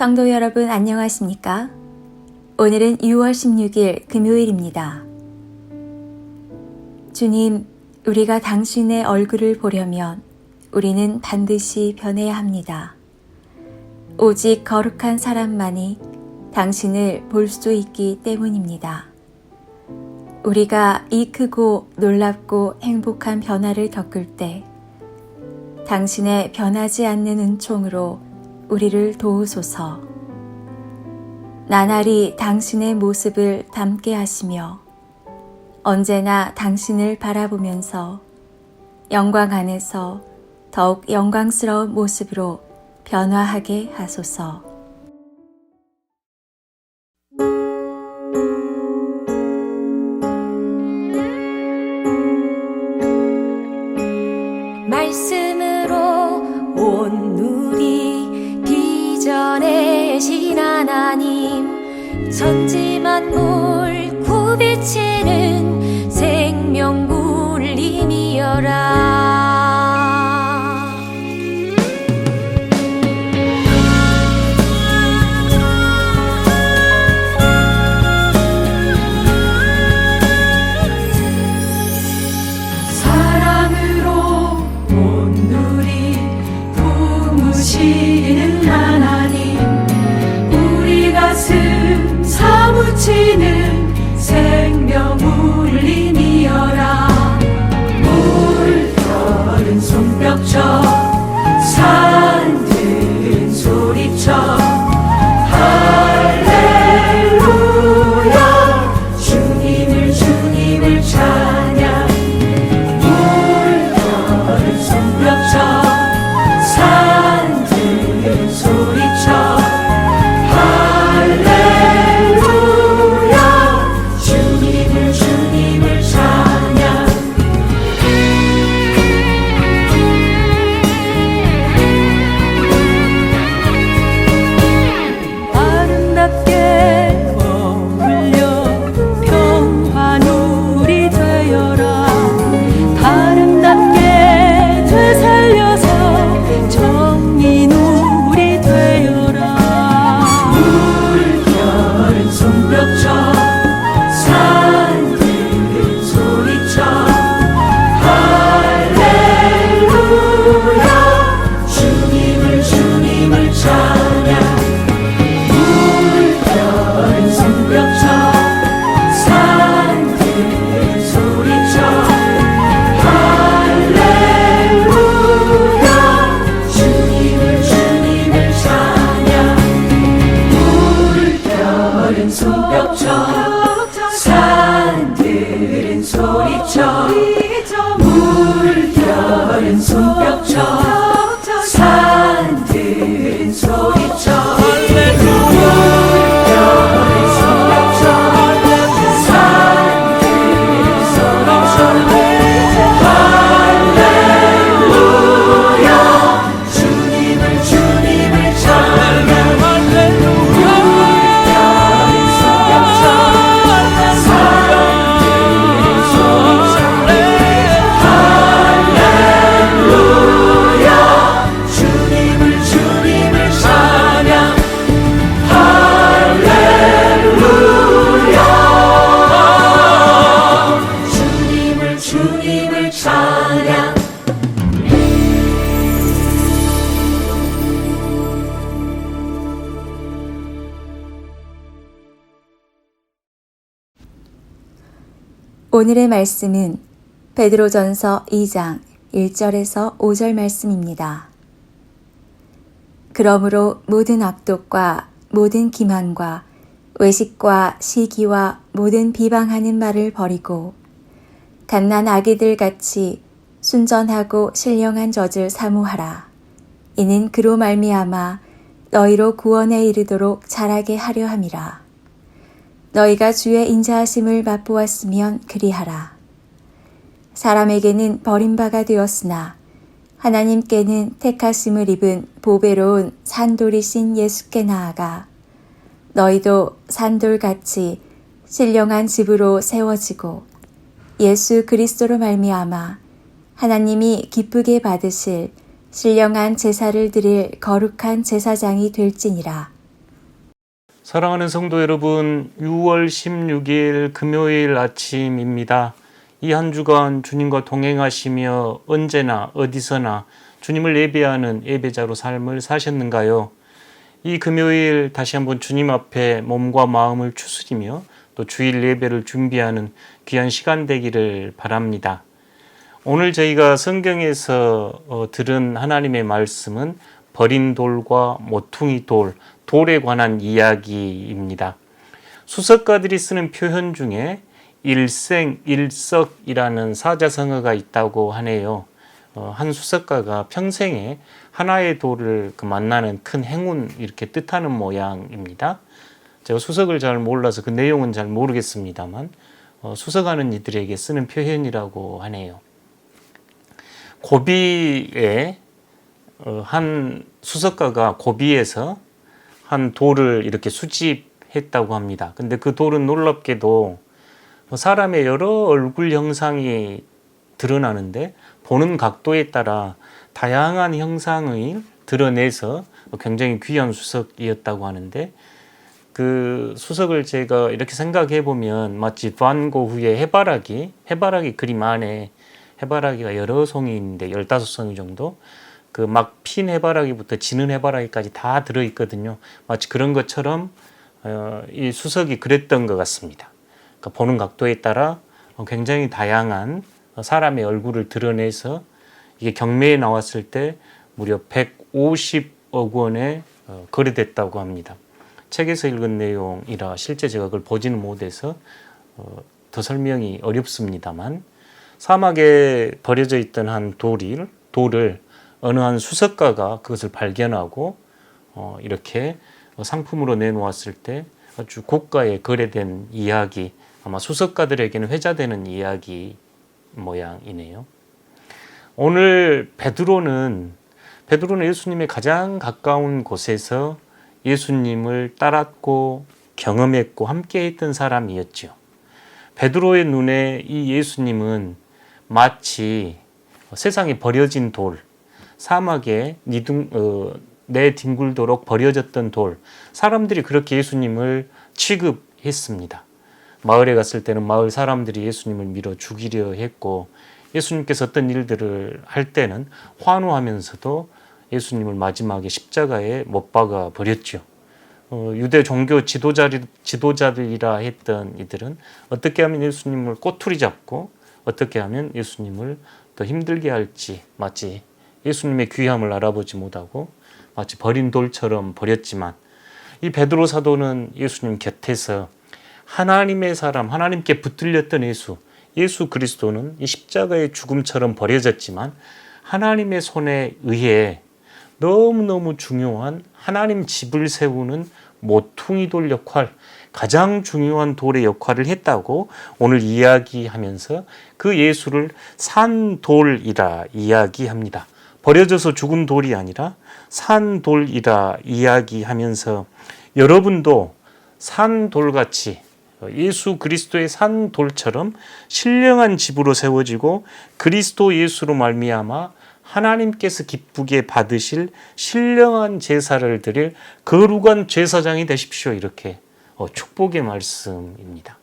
성도 여러분 안녕하십니까? 오늘은 6월 16일 금요일입니다. 주님, 우리가 당신의 얼굴을 보려면 우리는 반드시 변해야 합니다. 오직 거룩한 사람만이 당신을 볼 수 있기 때문입니다. 우리가 이 크고 놀랍고 행복한 변화를 겪을 때 당신의 변하지 않는 은총으로 우리를 도우소서. 나날이 당신의 모습을 담게 하시며 언제나 당신을 바라보면서 영광 안에서 더욱 영광스러운 모습으로 변화하게 하소서. 천지 만물 구비치는 생명 물림이여라 주님 물결은 손 오늘의 말씀은 베드로전서 2장 1절에서 5절 말씀입니다. 그러므로 모든 악독과 모든 기만과 외식과 시기와 모든 비방하는 말을 버리고 갓난 아기들 같이 순전하고 신령한 젖을 사모하라. 이는 그로 말미암아 너희로 구원에 이르도록 자라게 하려 함이라. 너희가 주의 인자하심을 맛보았으면 그리하라. 사람에게는 버림바가 되었으나 하나님께는 택하심을 입은 보배로운 산돌이신 예수께 나아가 너희도 산돌같이 신령한 집으로 세워지고 예수 그리스도로 말미암아 하나님이 기쁘게 받으실 신령한 제사를 드릴 거룩한 제사장이 될지니라. 사랑하는 성도 여러분, 6월 16일 금요일 아침입니다. 이 한 주간 주님과 동행하시며 언제나 어디서나 주님을 예배하는 예배자로 삶을 사셨는가요? 이 금요일 다시 한번 주님 앞에 몸과 마음을 추스리며 또 주일 예배를 준비하는 귀한 시간 되기를 바랍니다. 오늘 저희가 성경에서 어, 들은 하나님의 말씀은 버린 돌과 모퉁이 돌, 돌에 관한 이야기입니다. 수석가들이 쓰는 표현 중에 일생 일석이라는 사자성어가 있다고 하네요. 어, 한 수석가가 평생에 하나의 돌을 그 만나는 큰 행운 이렇게 뜻하는 모양입니다. 제가 수석을 잘 몰라서 그 내용은 잘 모르겠습니다만 어, 수석하는 이들에게 쓰는 표현이라고 하네요. 고비에 어, 한 수석가가 고비에서 한 돌을 이렇게 수집했다고 합니다. 근데 그 돌은 놀랍게도 사람의 여러 얼굴 형상이 드러나는데 보는 각도에 따라 다양한 형상을 드러내서 굉장히 귀한 수석이었다고 하는데 그 수석을 제가 이렇게 생각해 보면 마치 반 고흐의 해바라기 해바라기 그림 안에 해바라기가 여러 송이 있는데 열다섯 송이 정도 그 막 핀 해바라기부터 지는 해바라기까지 다 들어 있거든요. 마치 그런 것처럼 어, 이 수석이 그랬던 것 같습니다. 그러니까 보는 각도에 따라 어, 굉장히 다양한 사람의 얼굴을 드러내서 이게 경매에 나왔을 때 무려 150억 원에 어, 거래됐다고 합니다. 책에서 읽은 내용이라 실제 제가 그걸 보지는 못해서 어, 더 설명이 어렵습니다만 사막에 버려져 있던 한 돌을 돌을 어느 한 수석가가 그것을 발견하고 어, 이렇게 상품으로 내놓았을 때 아주 고가에 거래된 이야기 아마 수석가들에게는 회자되는 이야기 모양이네요. 오늘 베드로는 베드로는 예수님의 가장 가까운 곳에서 예수님을 따랐고 경험했고 함께했던 사람이었죠. 베드로의 눈에 이 예수님은 마치 세상에 버려진 돌, 사막에 니둥, 어, 내 뒹굴도록 버려졌던 돌, 사람들이 그렇게 예수님을 취급했습니다. 마을에 갔을 때는 마을 사람들이 예수님을 밀어 죽이려 했고 예수님께서 어떤 일들을 할 때는 환호하면서도 예수님을 마지막에 십자가에 못 박아 버렸죠. 어, 유대 종교 지도자리, 지도자들이라 했던 이들은 어떻게 하면 예수님을 꼬투리 잡고 어떻게 하면 예수님을 더 힘들게 할지 마치 예수님의 귀함을 알아보지 못하고 마치 버린 돌처럼 버렸지만 이 베드로 사도는 예수님 곁에서 하나님의 사람, 하나님께 붙들렸던 예수, 예수 그리스도는 이 십자가의 죽음처럼 버려졌지만 하나님의 손에 의해 너무너무 중요한 하나님 집을 세우는 모퉁이 돌 역할, 가장 중요한 돌의 역할을 했다고 오늘 이야기하면서 그 예수를 산돌이라 이야기합니다. 버려져서 죽은 돌이 아니라 산돌이라 이야기하면서 여러분도 산돌같이 예수 그리스도의 산돌처럼 신령한 집으로 세워지고 그리스도 예수로 말미암아 하나님께서 기쁘게 받으실 신령한 제사를 드릴 거룩한 제사장이 되십시오. 이렇게 어, 축복의 말씀입니다.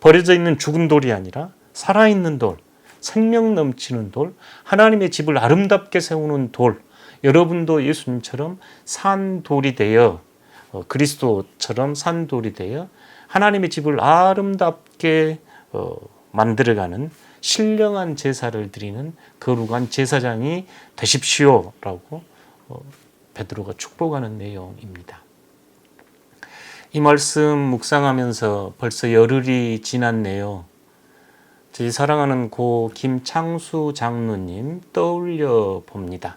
버려져 있는 죽은 돌이 아니라 살아있는 돌, 생명 넘치는 돌, 하나님의 집을 아름답게 세우는 돌, 여러분도 예수님처럼 산 돌이 되어 어, 그리스도처럼 산 돌이 되어 하나님의 집을 아름답게 어, 만들어가는 신령한 제사를 드리는 거룩한 제사장이 되십시오라고 어, 베드로가 축복하는 내용입니다. 이 말씀 묵상하면서 벌써 열흘이 지났네요. 저희 사랑하는 고 김창수 장로님 떠올려 봅니다.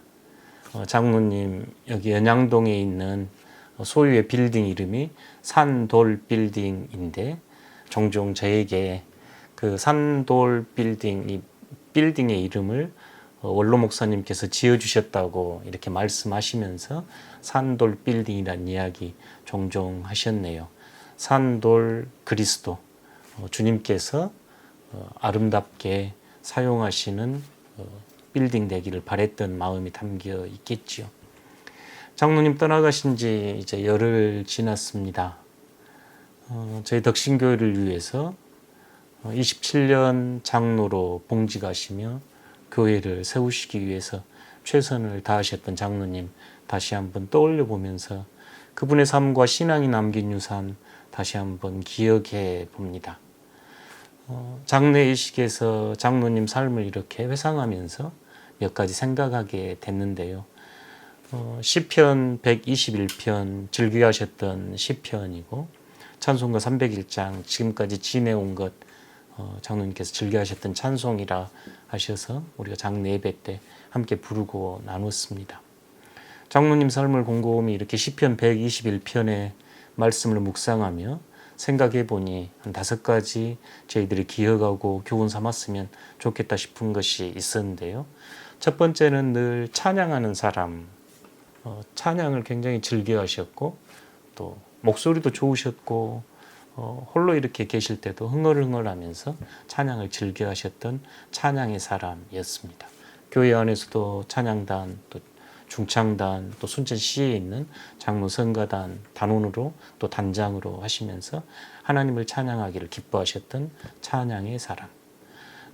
어, 장로님 여기 연양동에 있는 소유의 빌딩 이름이 산돌 빌딩인데 종종 저에게 그 산돌 빌딩 이 빌딩의 이름을 어, 원로 목사님께서 지어 주셨다고 이렇게 말씀하시면서 산돌 빌딩이라는 이야기 종종 하셨네요. 산돌 그리스도 어, 주님께서 어, 아름답게 사용하시는 빌딩 되기를 바랬던 마음이 담겨 있겠지요. 장로님 떠나가신 지 이제 열흘 지났습니다. 어, 저희 덕신교회를 위해서 어, 27년 장로로 봉직하시며 교회를 세우시기 위해서 최선을 다하셨던 장로님 다시 한번 떠올려 보면서 그분의 삶과 신앙이 남긴 유산 다시 한번 기억해 봅니다. 어, 장례의식에서 장로님 삶을 이렇게 회상하면서 몇 가지 생각하게 됐는데요. 어, 시편 121편 즐겨하셨던 시편이고 찬송가 301장 지금까지 지내온 것 어, 장로님께서 즐겨하셨던 찬송이라 하셔서 우리가 장례 예배 때 함께 부르고 나눴습니다. 장로님 삶을 곰곰이 이렇게 시편 121편의 말씀을 묵상하며 생각해 보니 한 다섯 가지 저희들이 기억하고 교훈 삼았으면 좋겠다 싶은 것이 있었는데요. 첫 번째는 늘 찬양하는 사람, 어, 찬양을 굉장히 즐겨 하셨고 또 목소리도 좋으셨고 어, 홀로 이렇게 계실 때도 흥얼흥얼 하면서 찬양을 즐겨 하셨던 찬양의 사람이었습니다. 교회 안에서도 찬양단 또 중창단 또 순천시에 있는 장로 성가단 단원으로 또 단장으로 하시면서 하나님을 찬양하기를 기뻐하셨던 찬양의 사람.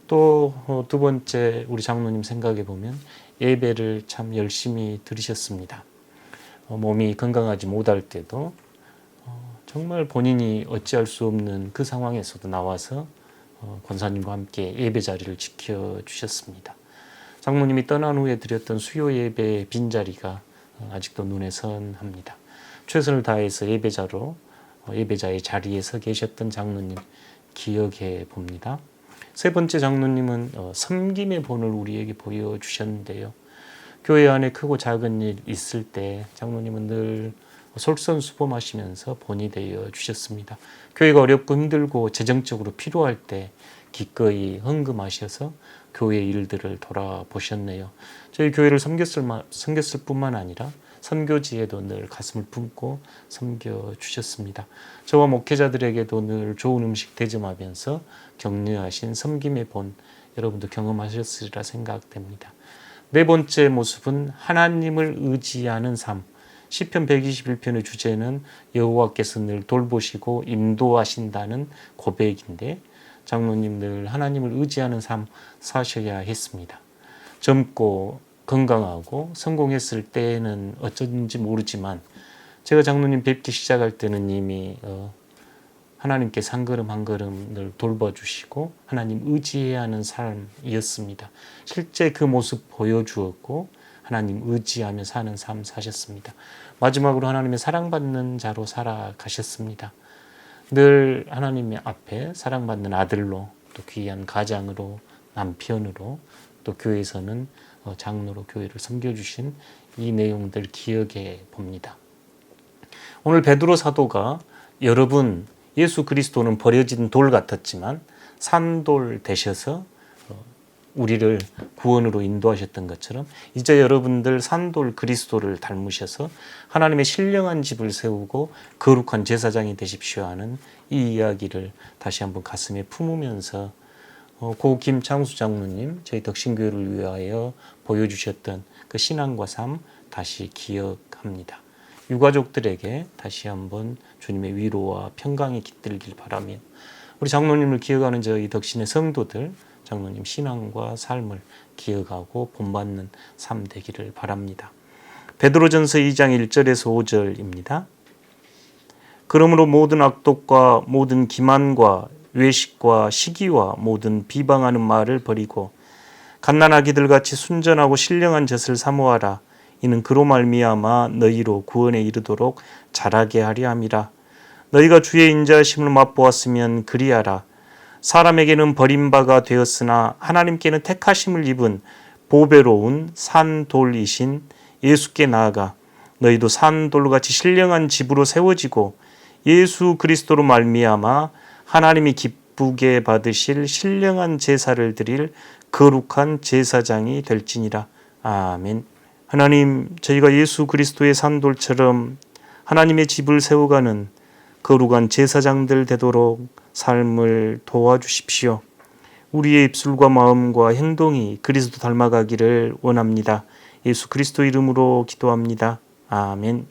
또 두 번째 우리 장로님 생각해 보면 예배를 참 열심히 들으셨습니다. 어, 몸이 건강하지 못할 때도 어, 정말 본인이 어찌할 수 없는 그 상황에서도 나와서 어, 권사님과 함께 예배 자리를 지켜 주셨습니다. 장모님이 떠난 후에 드렸던 수요 예배의 빈자리가 어, 아직도 눈에 선합니다. 최선을 다해서 예배자로 어, 예배자의 자리에 서 계셨던 장로님 기억해 봅니다. 세 번째 장로님은 어, 섬김의 본을 우리에게 보여주셨는데요. 교회 안에 크고 작은 일 있을 때 장로님은 늘 솔선수범하시면서 본이 되어 주셨습니다. 교회가 어렵고 힘들고 재정적으로 필요할 때 기꺼이 헌금하셔서 교회 일들을 돌아보셨네요. 저희 교회를 섬겼을, 마- 섬겼을 뿐만 아니라 선교지에도 늘 가슴을 품고 섬겨 주셨습니다. 저와 목회자들에게도 늘 좋은 음식 대접하면서 격려하신 섬김의 본 여러분도 경험하셨으리라 생각됩니다. 네 번째 모습은 하나님을 의지하는 삶. 시편 121편의 주제는 여호와께서 늘 돌보시고 인도하신다는 고백인데 장로님 늘 하나님을 의지하는 삶 사셔야 했습니다. 젊고 건강하고 성공했을 때는 어쩐지 모르지만 제가 장로님 뵙기 시작할 때는 이미 어, 하나님께서 한 걸음 한 걸음 늘 돌봐주시고 하나님 의지해야 하는 삶이었습니다. 실제 그 모습 보여주었고 하나님 의지하며 사는 삶 사셨습니다. 마지막으로 하나님의 사랑받는 자로 살아가셨습니다. 늘 하나님의 앞에 사랑받는 아들로 또 귀한 가장으로 남편으로 또 교회에서는 어, 장로로 교회를 섬겨주신 이 내용들 기억해 봅니다. 오늘 베드로 사도가 여러분 예수 그리스도는 버려진 돌 같았지만 산돌 되셔서 어, 우리를 구원으로 인도하셨던 것처럼 이제 여러분들 산돌 그리스도를 닮으셔서 하나님의 신령한 집을 세우고 거룩한 제사장이 되십시오 하는 이 이야기를 다시 한번 가슴에 품으면서 어, 고 김창수 장로님 저희 덕신교회를 위하여 보여주셨던 그 신앙과 삶 다시 기억합니다. 유가족들에게 다시 한번 주님의 위로와 평강이 깃들길 바라며 우리 장로님을 기억하는 저희 덕신의 성도들 장로님 신앙과 삶을 기억하고 본받는 삶 되기를 바랍니다. 베드로전서 2장 1절에서 5절입니다. 그러므로 모든 악독과 모든 기만과 외식과 시기와 모든 비방하는 말을 버리고 갓난아기들 같이 순전하고 신령한 젖을 사모하라. 이는 그로 말미암아 너희로 구원에 이르도록 자라게 하려 함이라. 너희가 주의 인자하심을 맛보았으면 그리하라. 사람에게는 버림바가 되었으나 하나님께는 택하심을 입은 보배로운 산돌이신 예수께 나아가 너희도 산돌같이 신령한 집으로 세워지고 예수 그리스도로 말미암아 하나님이 기쁘게 받으실 신령한 제사를 드릴 거룩한 제사장이 될지니라. 아멘. 하나님, 저희가 예수 그리스도의 산돌처럼 하나님의 집을 세워가는 거룩한 제사장들 되도록 삶을 도와주십시오. 우리의 입술과 마음과 행동이 그리스도 닮아가기를 원합니다. 예수 그리스도 이름으로 기도합니다. 아멘.